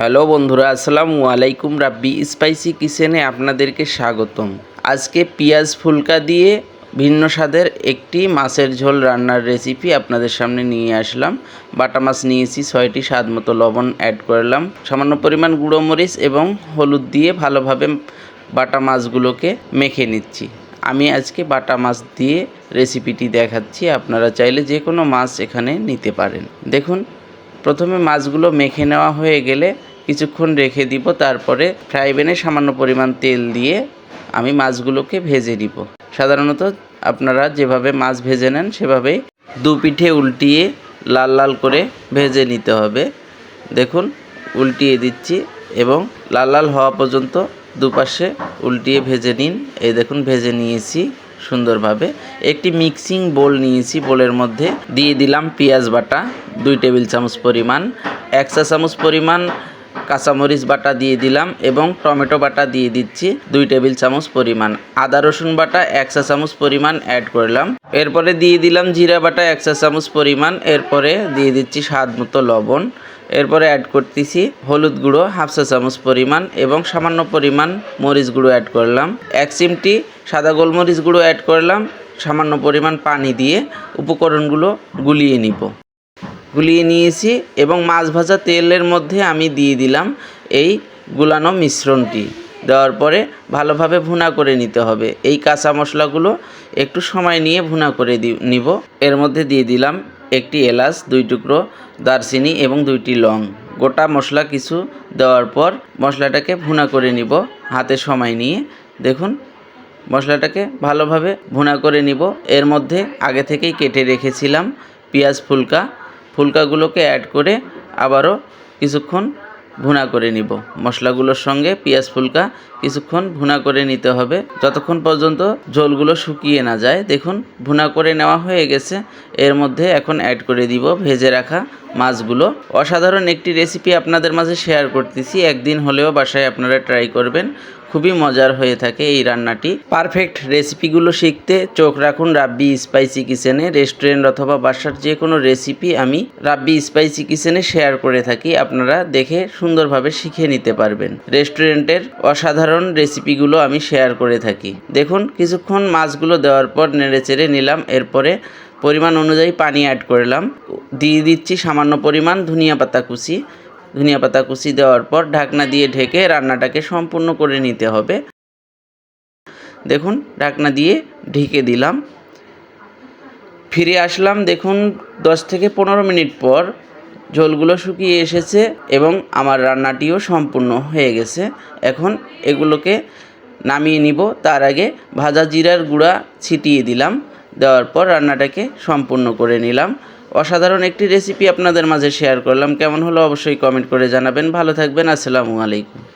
Hello বন্ধুরা, আসসালামু আলাইকুম রাব্বি স্পাইসি কিচেনে আপনাদেরকে স্বাগতম। আজকে পেঁয়াজ ফুলকা দিয়ে ভিন্ন স্বাদের একটি মাছের ঝোল রান্নার রেসিপি আপনাদের সামনে নিয়ে আসলাম। বাটা মাছ নিয়েছি, ছয়টি স্বাদ মতো লবণ অ্যাড করলাম। সামান্য পরিমাণ গুঁড়ো মরিচ এবং হলুদ দিয়ে ভালোভাবে বাটা মাছগুলোকে মেখে নিচ্ছি। আমি আজকে বাটা মাছ দিয়ে রেসিপিটি দেখাচ্ছি, আপনারা চাইলে যে কোনো মাছ এখানে নিতে পারেন। দেখুন প্রথমে মাছগুলো মেখে নেওয়া হয়ে গেলে কিছুক্ষণ রেখে দিব, তারপরে ফ্রাই প্যানে সামান্য পরিমাণ তেল দিয়ে আমি মাছগুলোকে ভেজে নিব। সাধারণত আপনারা যেভাবে মাছ ভেজে নেন, সেভাবেই দু পিঠে উল্টিয়ে লাল লাল করে ভেজে নিতে হবে। দেখুন, উল্টিয়ে দিচ্ছি এবং লাল লাল হওয়া পর্যন্ত দুপাশে উল্টিয়ে ভেজে নিন। এই দেখুন, ভেজে নিয়েছি। সুন্দরভাবে একটি মিক্সিং বোল নিয়েছি, বোলের মধ্যে দিয়ে দিলাম পেঁয়াজ বাটা, দুই টেবিল চামচ পরিমাণ, এক চা চামচ পরিমাণ কাঁচামরিচ বাটা দিয়ে দিলাম এবং টমেটো বাটা দিয়ে দিচ্ছি, দুই টেবিল চামচ পরিমাণ। আদা রসুন বাটা, এক চা চামচ পরিমাণ অ্যাড করলাম। এরপরে দিয়ে দিলাম জিরা বাটা, এক চা চামচ পরিমাণ। এরপরে দিয়ে দিচ্ছি স্বাদ মতো লবণ। এরপরে অ্যাড করতেছি হলুদ গুঁড়ো হাফ চা চামচ পরিমাণ এবং সামান্য পরিমাণ মরিচ গুঁড়ো অ্যাড করলাম। এক চিমটি সাদা গোলমরিচ গুঁড়ো অ্যাড করলাম, সামান্য পরিমাণ পানি দিয়ে উপকরণগুলো গুলিয়ে নিব। গুলিয়ে নিয়েছি এবং মাছ ভাজা তেলের মধ্যে আমি দিয়ে দিলাম এই গুলানো মিশ্রণটি। দেওয়ার পরে ভালোভাবে ভুনা করে নিতে হবে। এই কাঁচা মশলাগুলো একটু সময় নিয়ে ভুনা করে নিব। এর মধ্যে দিয়ে দিলাম একটি এলাচ, দুই টুকরো দারচিনি এবং দুইটি লং। গোটা মশলা কিছু দেওয়ার পর মশলাটাকে ভুনা করে নিব হাতে সময় নিয়ে। দেখুন, মশলাটাকে ভালোভাবে ভুনা করে নিব। এর মধ্যে আগে থেকেই কেটে রেখেছিলাম পেঁয়াজ ফুলকা। ফুলকাগুলোকে অ্যাড করে আবারও কিছুক্ষণ ভুনা করে নিব। মশলাগুলোর সঙ্গে পেঁয়াজ ফুলকা কিছুক্ষণ ভুনা করে নিতে হবে। যতক্ষণ পর্যন্ত ঝোলগুলো শুকিয়ে না যায়, দেখুন ভুনা করে নেওয়া হয়ে গেছে। এর মধ্যে এখন অ্যাড করে দিব ভেজে রাখা মাছগুলো। অসাধারণ একটি রেসিপি আপনাদের মাঝে শেয়ার করতেছি। একদিন হলেও বাসায় আপনারা ট্রাই করবেন। খুবই মজার হয়ে থাকে এই রান্নাটি। পারফেক্ট রেসিপিগুলো শিখতে চোখ রাখুন রাব্বি স্পাইসি কিচেনে, রেস্টুরেন্ট অথবা বাসার যে কোনো রেসিপি আমি রাব্বি স্পাইসি কিচেনে শেয়ার করে থাকি। আপনারা দেখে সুন্দরভাবে শিখে নিতে পারবেন। রেস্টুরেন্টের অসাধারণ রেসিপিগুলো আমি শেয়ার করে থাকি। দেখুন, কিছুক্ষণ মাছগুলো দেওয়ার পর নেড়ে চেড়ে নিলাম। এরপরে পরিমাণ অনুযায়ী পানি অ্যাড করলাম। দিয়ে দিচ্ছি সামান্য পরিমাণ ধনিয়া পাতা কুচি। ধনিয়া পাতা কুচি দেওয়ার পর ঢাকনা দিয়ে ঢেকে রান্নাটাকে সম্পূর্ণ করে নিতে হবে। দেখুন, ঢাকনা দিয়ে ঢেকে দিলাম। ফিরে আসলাম, দেখুন, দশ থেকে পনেরো মিনিট পর ঝোলগুলো শুকিয়ে এসেছে এবং আমার রান্নাটিও সম্পূর্ণ হয়ে গেছে। এখন এগুলোকে নামিয়ে নিব। তার আগে ভাজা জিরার গুঁড়া ছিটিয়ে দিলাম। দেওয়ার পর রান্নাটাকে সম্পূর্ণ করে নিলাম। অসাধারণ একটি রেসিপি আপনাদের মাঝে শেয়ার করলাম। কেমন হলো অবশ্যই কমেন্ট করে জানাবেন। ভালো থাকবেন। আসসালামু আলাইকুম।